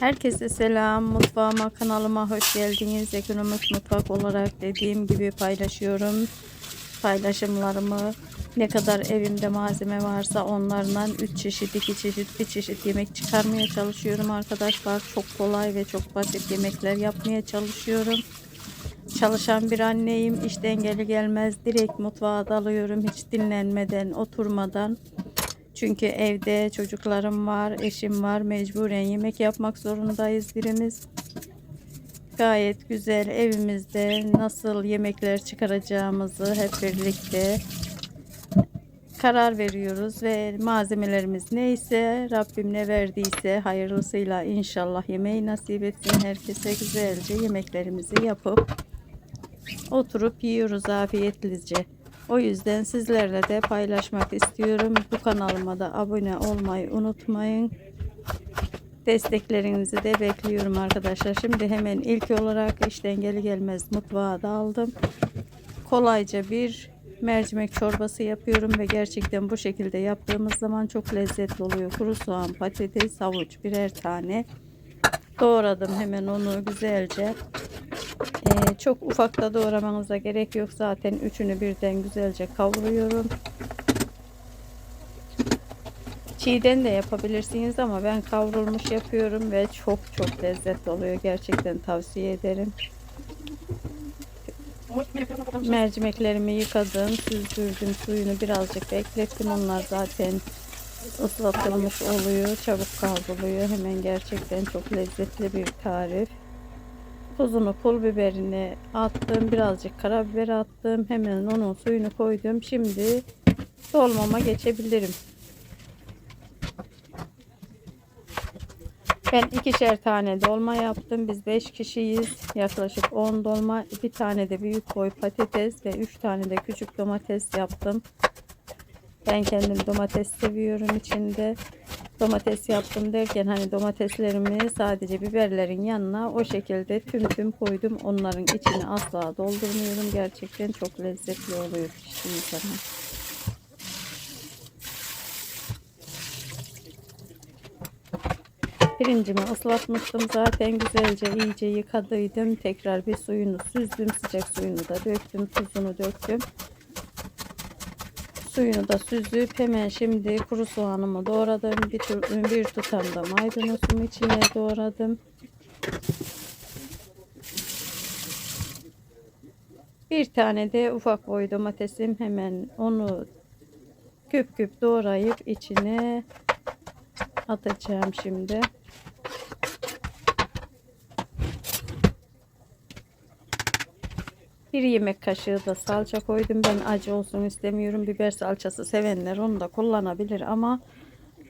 Herkese selam. Mutfağıma, kanalıma hoş geldiniz. Ekonomik mutfak olarak dediğim gibi paylaşıyorum. Paylaşımlarımı ne kadar evimde malzeme varsa onlardan 3 çeşit, 2 çeşit, 1 çeşit yemek çıkarmaya çalışıyorum arkadaşlar. Çok kolay ve çok basit yemekler yapmaya çalışıyorum. Çalışan bir anneyim. İşten geli gelmez direkt mutfağa dalıyorum. Hiç dinlenmeden, oturmadan. Çünkü evde çocuklarım var, eşim var. Mecburen yemek yapmak zorundayız birimiz. Gayet güzel evimizde nasıl yemekler çıkaracağımızı hep birlikte karar veriyoruz ve malzemelerimiz neyse Rabbim ne verdiyse hayırlısıyla inşallah yemeği nasip etsin herkese güzelce yemeklerimizi yapıp oturup yiyoruz afiyetlice. O yüzden sizlerle de paylaşmak istiyorum. Bu kanalıma da abone olmayı unutmayın. Desteklerinizi de bekliyorum arkadaşlar. Şimdi hemen ilk olarak işten geli gelmez mutfağa daldım. Kolayca bir mercimek çorbası yapıyorum ve gerçekten bu şekilde yaptığımız zaman çok lezzetli oluyor. Kuru soğan, patates, havuç birer tane doğradım hemen onu güzelce. Ee, çok ufakta doğramanıza gerek yok zaten üçünü birden güzelce kavuruyorum. Çiğden de yapabilirsiniz ama ben kavrulmuş yapıyorum ve çok çok lezzetli oluyor. Gerçekten tavsiye ederim. Mercimeklerimi yıkadım, süzdürdüm, suyunu birazcık beklettim. Onlar zaten ıslatılmış oluyor, çabuk kavruluyor. Hemen gerçekten çok lezzetli bir tarif. Tuzunu, pul biberini attım, birazcık karabiber attım. Hemen onun suyunu koydum. Şimdi dolmama geçebilirim. Ben ikişer tane dolma yaptım. Biz 5 kişiyiz. Yaklaşık 10 dolma. bir tane de büyük boy patates ve 3 tane de küçük domates yaptım. Ben kendim domates seviyorum içinde. Domates yaptım derken hani domateslerimi sadece biberlerin yanına o şekilde tüm tüm koydum. Onların içini asla doldurmuyorum. Gerçekten çok lezzetli oluyor piştiği zaman. Pirincimi ıslatmıştım zaten güzelce iyice yıkadıydım. Tekrar bir suyunu süzdüm. Sıcak suyunu da döktüm. Tuzunu döktüm. Suyunu da süzüp hemen şimdi kuru soğanımı doğradım. Bir, tur- bir tutam da maydanozumu içine doğradım. Bir tane de ufak boy domatesim hemen onu küp küp doğrayıp içine atacağım şimdi. Bir yemek kaşığı da salça koydum. Ben acı olsun istemiyorum. Biber salçası sevenler onu da kullanabilir ama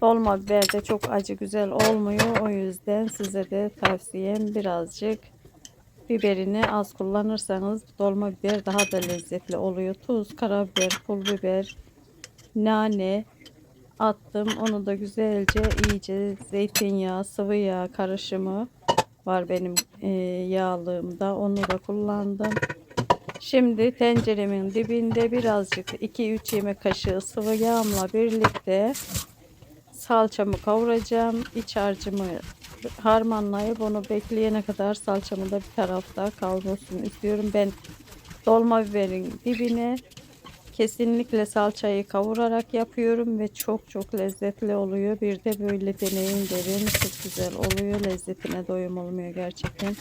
dolma biber de çok acı güzel olmuyor. O yüzden size de tavsiyem birazcık biberini az kullanırsanız dolma biber daha da lezzetli oluyor. Tuz, karabiber, pul biber, nane attım. Onu da güzelce iyice zeytinyağı, sıvı yağ karışımı var benim e, yağlığımda. Onu da kullandım. Şimdi tenceremin dibinde birazcık 2-3 yemek kaşığı sıvı yağımla birlikte salçamı kavuracağım. İç harcımı harmanlayıp onu bekleyene kadar salçamı da bir tarafta kavrulsun istiyorum. Ben dolma biberin dibine kesinlikle salçayı kavurarak yapıyorum ve çok çok lezzetli oluyor. Bir de böyle deneyin derin çok güzel oluyor. Lezzetine doyum olmuyor gerçekten.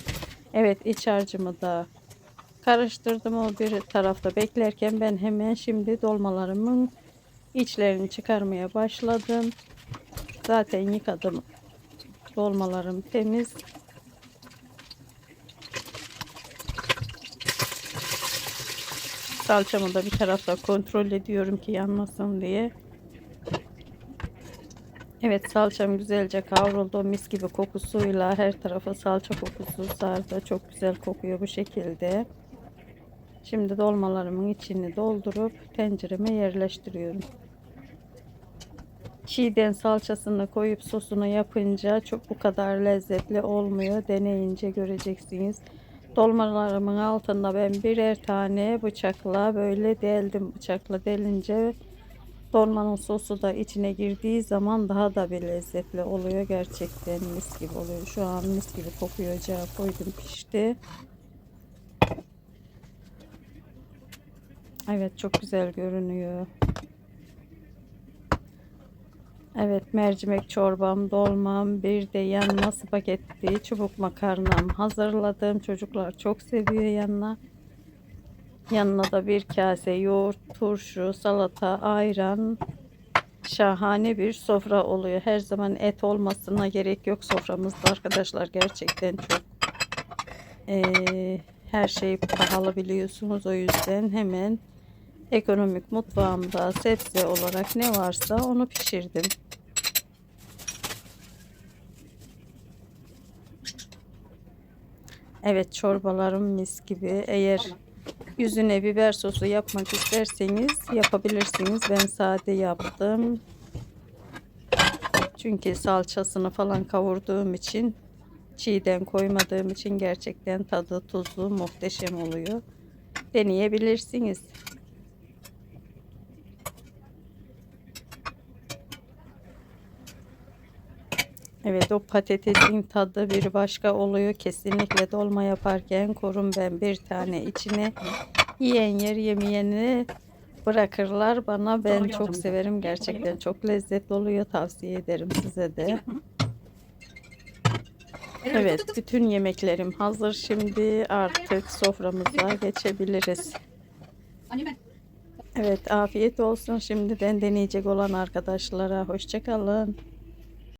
Evet iç harcımı da karıştırdım o bir tarafta beklerken ben hemen şimdi dolmalarımın içlerini çıkarmaya başladım. Zaten yıkadım. Dolmalarım temiz. Salçamı da bir tarafta kontrol ediyorum ki yanmasın diye. Evet salçam güzelce kavruldu. Mis gibi kokusuyla her tarafa salça kokusu sardı. Çok güzel kokuyor bu şekilde. Şimdi dolmalarımın içini doldurup tencereme yerleştiriyorum. Çiğden salçasını koyup sosunu yapınca çok bu kadar lezzetli olmuyor. Deneyince göreceksiniz. Dolmalarımın altında ben birer tane bıçakla böyle deldim. Bıçakla delince Dolmanın sosu da içine girdiği zaman daha da bir lezzetli oluyor. Gerçekten mis gibi oluyor. Şu an mis gibi kokuyor. Ocağa koydum pişti. Evet çok güzel görünüyor. Evet mercimek çorbam, dolmam, bir de yanına spagetti, çubuk makarnam hazırladım. Çocuklar çok seviyor yanına. Yanına da bir kase yoğurt, turşu, salata, ayran. Şahane bir sofra oluyor. Her zaman et olmasına gerek yok soframızda arkadaşlar. Gerçekten çok eee, her şey pahalı biliyorsunuz. O yüzden hemen ekonomik mutfağımda sebze olarak ne varsa onu pişirdim. Evet çorbalarım mis gibi. Eğer yüzüne biber sosu yapmak isterseniz yapabilirsiniz. Ben sade yaptım. Çünkü salçasını falan kavurduğum için çiğden koymadığım için gerçekten tadı tuzu muhteşem oluyor. Deneyebilirsiniz. Evet o patatesin tadı bir başka oluyor. Kesinlikle dolma yaparken korun ben bir tane içine yiyen yer yemeyeni bırakırlar bana. Ben çok severim. Gerçekten çok lezzetli oluyor. Tavsiye ederim size de. Evet bütün yemeklerim hazır. Şimdi artık soframıza geçebiliriz. Ben. Evet afiyet olsun. Şimdiden deneyecek olan arkadaşlara hoşçakalın.